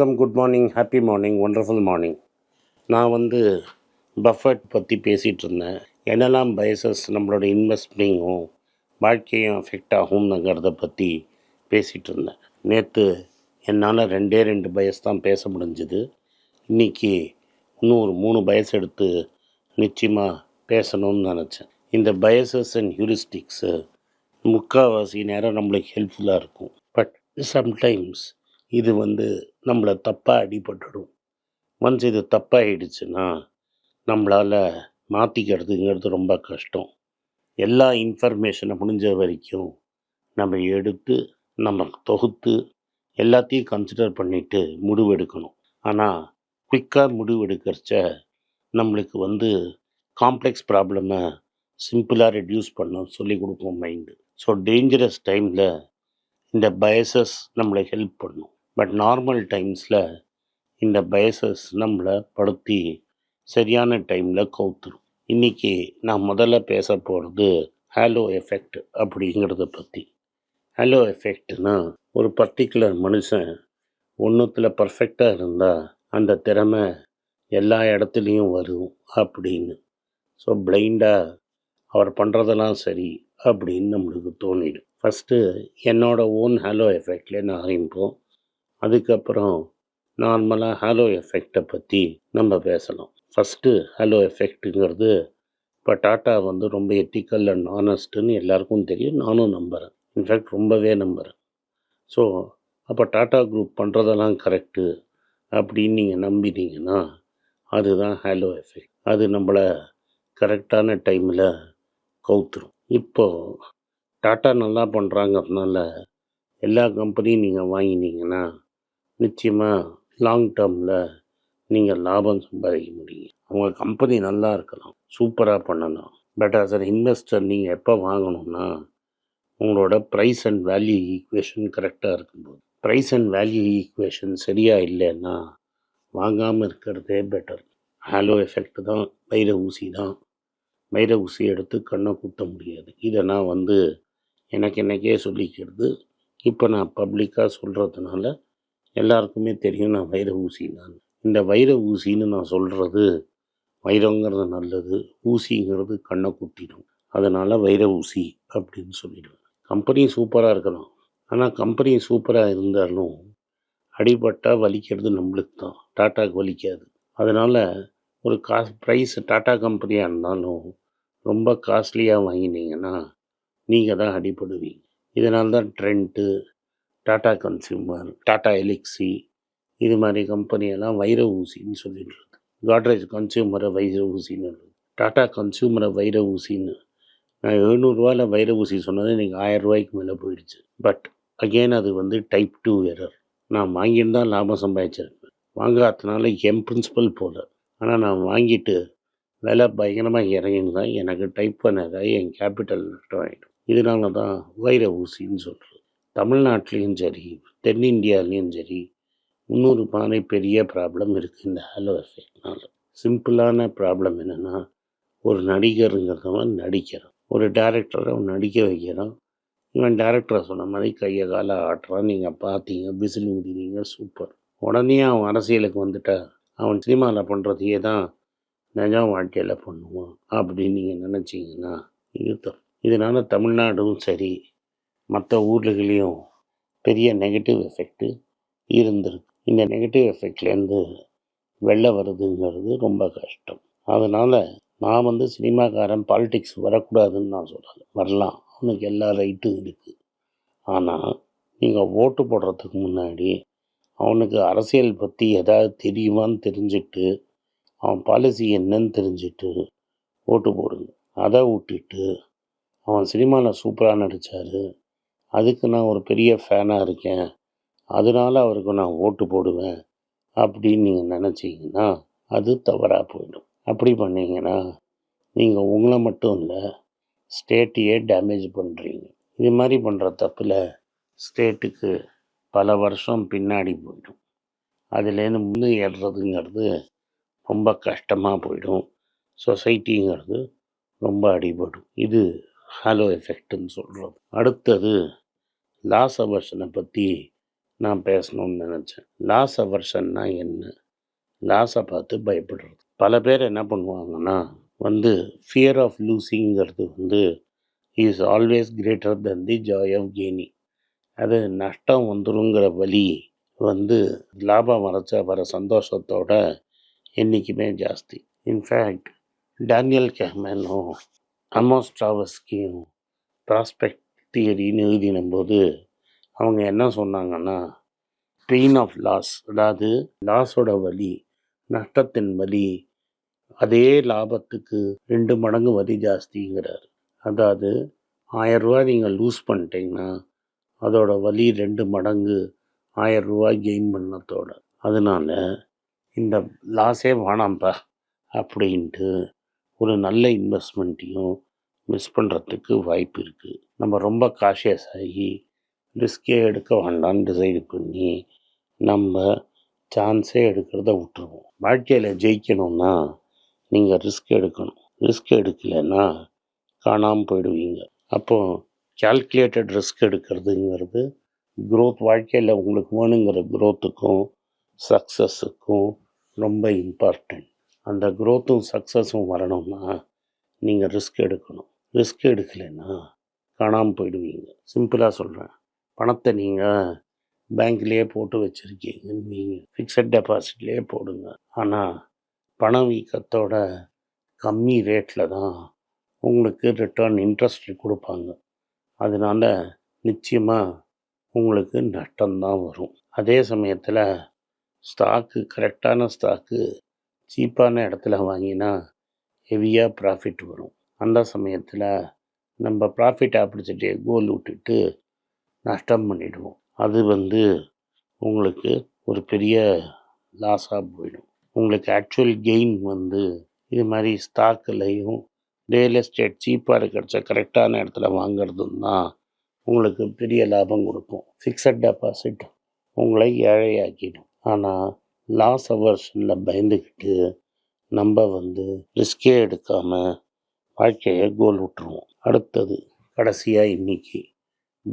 வணக்கம் good morning happy morning wonderful morning நான் வந்து பஃபட் பற்றி பேசிகிட்டு இருந்தேன். என்னெல்லாம் பயசஸ் நம்மளோட இன்வெஸ்டிங்கும் வாழ்க்கையும் அஃபெக்ட் ஆகும்னுங்கிறத பற்றி பேசிகிட்டு இருந்தேன். நேற்று என்னால் ரெண்டே ரெண்டு பயஸ் தான் பேச முடிஞ்சுது. இன்றைக்கி இன்னும் ஒரு மூணு பயஸ் எடுத்து நிச்சயமாக பேசணும்னு நினச்சேன். இந்த பயசஸ் அண்ட் ஹியூரிஸ்டிக்ஸு முக்கால்வாசி நேரம் நம்மளுக்கு ஹெல்ப்ஃபுல்லாக இருக்கும். பட் சம்டைம்ஸ் இது வந்து நம்மளை தப்பாக அடிபட்டுடும். ஒன்ஸ் இது தப்பாகிடுச்சுன்னா நம்மளால் மாற்றிக்கிறதுங்கிறது ரொம்ப கஷ்டம். எல்லா இன்ஃபர்மேஷனை முடிஞ்ச வரைக்கும் நம்ம எடுத்து நம்ம தொகுத்து எல்லாத்தையும் கன்சிடர் பண்ணிவிட்டு முடிவெடுக்கணும். ஆனால் குயிக்காக முடிவெடுக்கிறச்ச நம்மளுக்கு வந்து காம்ப்ளெக்ஸ் ப்ராப்ளமை சிம்பிளாக ரெடியூஸ் பண்ண சொல்லி கொடுக்கும் மைண்டு ஸோ டேஞ்சரஸ் டைமில் இந்த பயசஸ் நம்மளை ஹெல்ப் பண்ணும். பட் நார்மல் டைம்ஸில் இந்த பயசஸ் நம்மளை படுத்தி சரியான டைமில் கவுத்துரும் இன்றைக்கி நான் முதல்ல பேச போகிறது ஹேலோ எஃபெக்ட் அப்படிங்கிறத பற்றி ஹேலோ எஃபெக்ட்னா ஒரு பர்டிகுலர் மனுஷன் ஒன்றுத்தில் பர்ஃபெக்டாக இருந்தால் அந்த திறமை எல்லா இடத்துலையும் வரும் அப்படின்னு. ஸோ பிளைண்டாக அவர் பண்ணுறதெல்லாம் சரி அப்படின்னு நம்மளுக்கு தோணிடும். ஃபஸ்ட்டு என்னோடய ஓன் ஹேலோ எஃபெக்ட்லேயே நான் ஆரம்பிப்போம். அதுக்கப்புறம் நார்மலாக ஹாலோ எஃபெக்டை பற்றி நம்ம பேசலாம். ஃபஸ்ட்டு ஹாலோ எஃபெக்ட்டுங்கிறது இப்போ டாட்டா வந்து ரொம்ப எத்திக்கல் அண்ட் ஆனஸ்ட்டுன்னு எல்லாருக்கும் தெரியும். நானும் நம்புகிறேன் இன்ஃபேக்ட் ரொம்பவே நம்புகிறேன் ஸோ அப்போ டாட்டா குரூப் பண்ணுறதெல்லாம் கரெக்டு அப்படின்னு நீங்கள் நம்பினீங்கன்னா அதுதான் ஹாலோ எஃபெக்ட் அது நம்மளை கரெக்டான டைமில் கவுத்துரும். இப்போது டாட்டா நல்லா பண்ணுறாங்கிறதுனால எல்லா கம்பெனியும் நீங்கள் வாங்கினீங்கன்னா நிச்சயமாக லாங் டேர்மில் நீங்கள் லாபம் சம்பாதிக்க முடியும். அவங்க கம்பெனி நல்லா இருக்கலாம். சூப்பராக பண்ணலாம். பட் ஆஸ் அன் இன்வெஸ்டர் நீங்கள் எப்போ வாங்கணும்னா உங்களோட ப்ரைஸ் அண்ட் வேல்யூ ஈக்குவேஷன் கரெக்டாக இருக்கும்போது. ப்ரைஸ் அண்ட் வேல்யூ ஈக்குவேஷன் சரியாக இல்லைன்னா வாங்காமல் இருக்கிறதே பெட்டர் ஹாலோ எஃபெக்ட் தான் வைர ஊசி தான். வைர ஊசி எடுத்து கண்ணை குத்த முடியாது. இதை நான் வந்து எனக்கு எனக்கே சொல்லிக்கிறது. இப்போ நான் பப்ளிக்காக சொல்கிறதுனால எல்லாருக்குமே தெரியும் நான் வைர ஊசி நான். இந்த வைர ஊசின்னு நான் சொல்கிறது வைரங்கிறது நல்லது ஊசிங்கிறது கண்ணை குத்திடும் அதனால் வைர ஊசி அப்படின்னு சொல்லிடுவேன். கம்பெனி சூப்பராக இருக்கலாம் ஆனால் கம்பெனி சூப்பராக இருந்தாலும் அடிபட்டால் வலிக்கிறது நம்மளுக்கு தான். டாட்டாக்கு வலிக்காது. அதனால் ஒரு காசு ப்ரைஸ் டாட்டா கம்பெனியாக இருந்தாலும் ரொம்ப காஸ்ட்லியாக வாங்கினீங்கன்னா நீங்கள் தான் அடிபடுவீங்க. இதனால தான் ட்ரெண்ட்டு டாடா கன்சியூமர் டாடா எலிக்ஸி இது மாதிரி கம்பெனியெல்லாம் வைர ஊசின்னு சொல்லிட்டு இருக்கு. காட்ரேஜ் கன்சியூமரை வைர ஊசின்னு டாடா கன்சியூமரை வைர ஊசின்னு. நான் எழுநூறுவாயில் வைர ஊசி சொன்னது இன்றைக்கி ஆயிரம் ரூபாய்க்கு மேலே போயிடுச்சு. பட் அகெயின் அது வந்து டைப் டூ எரர் நான் வாங்கியிருந்தா லாபம் சம்பாதிச்சிருப்பேன் வாங்காததுனால என் பிரின்சிபல் போல. ஆனால் நான் வாங்கிட்டு விலை பயங்கரமாக இறங்கினா எனக்கு டைப் பண்ணதாக என் கேபிட்டல் நஷ்டம் ஆகிடும் இதனால தான் வைர ஊசின்னு சொல்கிறது தமிழ்நாட்டிலையும் சரி தென்னிந்தியாலேயும் சரி இன்னொரு பானை பெரிய ப்ராப்ளம் இருக்குது இந்த ஹேலோ எஃபெக்ட்னால சிம்பிளான ப்ராப்ளம் என்னென்னா ஒரு நடிகருங்கிறவன் நடிக்கிறான். ஒரு டேரக்டரை அவன் நடிக்க வைக்கிறான். இவன் டேரக்டரை சொன்ன மாதிரி கையை காலை ஆட்டுறான். நீங்கள் பார்த்தீங்க விசில் ஊதினீங்க சூப்பர் உடனே அவன் அரசியலுக்கு வந்துட்டா அவன் சினிமாவில் பண்ணுறதையே தான் நிஜ வாழ்க்கையில் பண்ணுவான் அப்படின்னு நீங்கள் நினச்சிங்கன்னா இது இதனால் தமிழ்நாடும் சரி மற்ற ஊர்லகளையும் பெரிய நெகட்டிவ் எஃபெக்ட்டு இருந்திருக்கு. இந்த நெகட்டிவ் எஃபெக்ட்லேருந்து வெளில வருதுங்கிறது ரொம்ப கஷ்டம். அதனால் நான் வந்து சினிமாக்காரன் பாலிடிக்ஸ் வரக்கூடாதுன்னு நான் சொல்கிறேன் வரலாம். அவனுக்கு எல்லா ரைட்டும் இருக்குது ஆனால் நீங்கள் ஓட்டு போடுறதுக்கு முன்னாடி அவனுக்கு அரசியல் பற்றி எதாவது தெரியுமான்னு தெரிஞ்சுட்டு அவன் பாலிசி என்னன்னு தெரிஞ்சுட்டு ஓட்டு போடுங்க. அதை விட்டுட்டு அவன் சினிமாவில் சூப்பராக நடித்தார் அதுக்கு நான் ஒரு பெரிய ஃபேனாக இருக்கேன். அதனால அவருக்கு நான் ஓட்டு போடுவேன் அப்படின்னு நீங்கள் நினச்சிங்கன்னா அது தவறாக போயிடும். அப்படி பண்ணிங்கன்னா நீங்கள் உங்களை மட்டும் இல்லை ஸ்டேட்டையே டேமேஜ் பண்ணுறீங்க இது மாதிரி பண்ணுற தப்பில் ஸ்டேட்டுக்கு பல வருஷம் பின்னாடி போயிடும். அதுலேருந்து முன்னேறதுங்கிறது ஏறுறதுங்கிறது ரொம்ப கஷ்டமாக போயிடும். சொசைட்டிங்கிறது ரொம்ப அடிபடும். இது ஹாலோ எஃபெக்ட்னு சொல்கிறது அடுத்தது லாஸ் அவர்ஷனை பற்றி நான் பேசணும்னு நினச்சேன். லாஸ் அவர்ஷன்னா என்ன? லாஸை பார்த்து பயப்படுறது. பல பேர் என்ன பண்ணுவாங்கன்னா வந்து ஃபியர் ஆஃப் லூசிங்கிறது வந்து is always greater then the joy of gaining அது நஷ்டம் வந்துருங்கிற வழி வந்து லாபம் வரைச்சா வர சந்தோஷத்தோட என்றைக்குமே ஜாஸ்தி. இன்ஃபேக்ட் டேனியல் கேமனும் அமோஸ் ப்ராஸ்பெக்ட் தியரின்னு எழுதினும்போது அவங்க என்ன சொன்னாங்கன்னா பெயின் ஆஃப் லாஸ் அதாவது லாஸோட வலி நஷ்டத்தின் வலி அதே லாபத்துக்கு ரெண்டு மடங்கு வரி ஜாஸ்திங்கிறார். அதாவது ஆயிரம் நீங்கள் லூஸ் பண்ணிட்டீங்கன்னா அதோட வலி ரெண்டு மடங்கு ஆயிரம் ரூபாய் கெயின் பண்ணதோட. அதனால் இந்த லாஸே வேணாம்ப்பா அப்படின்ட்டு ஒரு நல்ல இன்வெஸ்ட்மெண்ட்டையும் மிஸ் பண்ணுறதுக்கு வாய்ப்பு இருக்குது நம்ம ரொம்ப காஷியஸ் ஆகி ரிஸ்கே எடுக்க வேண்டாம்னு டிசைடு பண்ணி நம்ம சான்ஸே எடுக்கிறத விட்டுருவோம். வாழ்க்கையில் ஜெயிக்கணும்னா நீங்கள் ரிஸ்க் எடுக்கணும். ரிஸ்க் எடுக்கலைன்னா காணாமல் போயிடுவீங்க. அப்போது கால்குலேட்டட் ரிஸ்க் எடுக்கிறதுங்கிறது க்ரோத் வாழ்க்கையில் உங்களுக்கு வேணுங்கிற க்ரோத்துக்கும் சக்ஸஸுக்கும் ரொம்ப இம்பார்ட்டண்ட் அந்த க்ரோத்தும் சக்ஸஸும் வரணும்னா நீங்கள் ரிஸ்க் எடுக்கணும். ரிஸ்க் எடுக்கலைன்னா காணாமல் போயிடுவீங்க. சிம்பிளாக சொல்கிறேன் பணத்தை நீங்கள் பேங்க்லேயே போட்டு வச்சுருக்கீங்கன்னு நீங்கள் ஃபிக்ஸட் டெபாசிட்லேயே போடுங்க. ஆனால் பணவீக்கத்தோட வீக்கத்தோட கம்மி ரேட்டில் தான் உங்களுக்கு ரிட்டர்ன் இன்ட்ரெஸ்ட் கொடுப்பாங்க. அதனால நிச்சயமாக உங்களுக்கு நஷ்டம்தான் வரும். அதே சமயத்தில் ஸ்டாக்கு கரெக்டான ஸ்டாக்கு சீப்பான இடத்துல வாங்கினா ஹெவியாக ப்ராஃபிட் வரும். அந்த சமயத்தில் நம்ம ப்ராஃபிட் ஆப்பர்ச்சுனிட்டியை கோல் விட்டுட்டு நஷ்டம் பண்ணிவிடுவோம் அது வந்து உங்களுக்கு ஒரு பெரிய லாஸாக போயிடும். உங்களுக்கு ஆக்சுவல் கெயின் வந்து இது மாதிரி ஸ்டாக்குலையும் ரியல் எஸ்டேட் சீப்பாக இருக்கிறச்ச கரெக்டான இடத்துல வாங்கிறதும் தான் உங்களுக்கு பெரிய லாபம் கொடுக்கும். ஃபிக்ஸட் டெபாசிட் உங்களை ஏழையாக்கிடும். ஆனால் லாஸ் அவர்ஷனில் பயந்துக்கிட்டு நம்ம வந்து ரிஸ்கே எடுக்காமல் வாழ்க்கையை கோல் விட்டுருவோம். அடுத்தது கடைசியாக இன்னைக்கு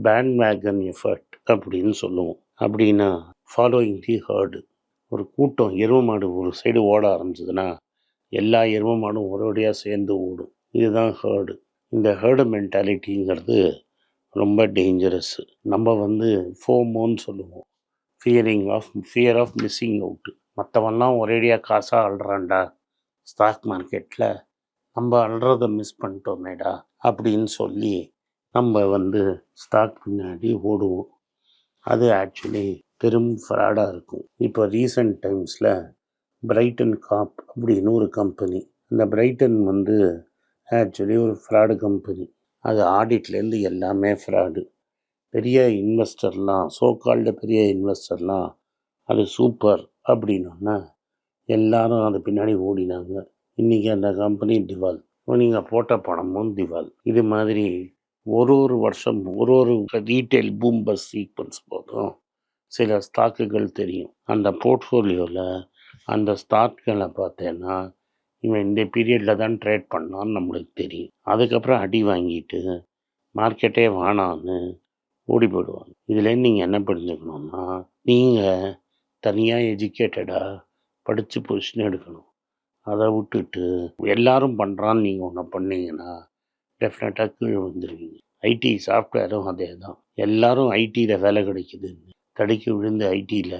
பேண்ட் மேகன் எஃபர்ட் அப்படின்னு சொல்லுவோம். அப்படின்னா ஃபாலோயிங் தி ஹர்டு ஒரு கூட்டம் எருவு மாடு ஒரு சைடு ஓட ஆரம்பிச்சதுன்னா எல்லா எருவு மாடும் ஒரேடியாக சேர்ந்து ஓடும். இதுதான் ஹேர்டு இந்த ஹேர்டு மென்டாலிட்டிங்கிறது ரொம்ப டேஞ்சரஸ்ஸு நம்ம வந்து ஃபோமோன்னு சொல்லுவோம். Fearing of fear of missing out மற்றவன்லாம் ஒரேடியாக காசாக ஆள்றான்டா. ஸ்டாக் மார்க்கெட்டில் நம்ம அல்றதை மிஸ் பண்ணிட்டோமேடா அப்படின்னு சொல்லி நம்ம வந்து ஸ்டாக் பின்னாடி ஓடுவோம். அது ஆக்சுவலி பெரும் ஃப்ராடாக இருக்கும். இப்போ ரீசெண்ட் டைம்ஸில் பிரைட்டன் காப் அப்படின்னு ஒரு கம்பெனி அந்த பிரைட்டன் வந்து ஆக்சுவலி ஒரு ஃப்ராடு கம்பெனி அது ஆடிட்லேருந்து எல்லாமே ஃப்ராடு பெரிய இன்வெஸ்டர்லாம் சோ பெரிய இன்வெஸ்டர்லாம் அது சூப்பர் அப்படின்னோன்னா எல்லாரும் அது பின்னாடி ஓடினாங்க. இன்றைக்கி அந்த கம்பெனி திவால். நீங்கள் போட்ட பணமும் திவால். இது மாதிரி ஒரு ஒரு வருஷம் ஒரு ஒரு ரீட்டைல் பூம்பஸ் சீக்வன்ஸ் போதும். சில ஸ்டாக்குகள் தெரியும். அந்த போர்ட்ஃபோலியோவில் அந்த ஸ்டாக்குகளை பார்த்தேன்னா இவன் இந்த பீரியடில் தான் ட்ரேட் பண்ணான்னு நம்மளுக்கு தெரியும். அதுக்கப்புறம் அடி வாங்கிட்டு மார்க்கெட்டே வேணான்னு ஓடி போயிடுவாங்க. இதுலேருந்து நீங்கள் என்ன புரிஞ்சுக்கணும்னா நீங்கள் தனியாக எஜுகேட்டடாக படித்து பொசிஷன் எடுக்கணும். அதை விட்டுட்டு எல்லாரும் பண்ணுறான்னு நீங்கள் ஒன்று பண்ணீங்கன்னா டெஃபினட்டாக கீழே வந்துடுவீங்க ஐடி சாஃப்ட்வேரும் அதே தான் எல்லாரும் ஐடியில் வேலை கிடைக்குதுன்னு. தடுக்கி விழுந்து ஐடியில்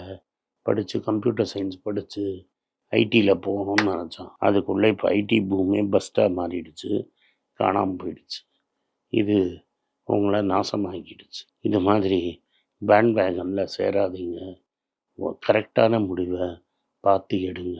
படித்து கம்ப்யூட்டர் சயின்ஸ் படித்து ஐடியில் போகணும்னு நினச்சான் அதுக்குள்ளே இப்போ ஐடி பூமே பஸ்ட்டாக மாறிடுச்சு. காணாமல் போயிடுச்சு. இது உங்களை நாசமாக்கிடுச்சு. இது மாதிரி பேண்ட் வேகனில் சேராதீங்க கரெக்டான முடிவை பார்த்து எடுங்க.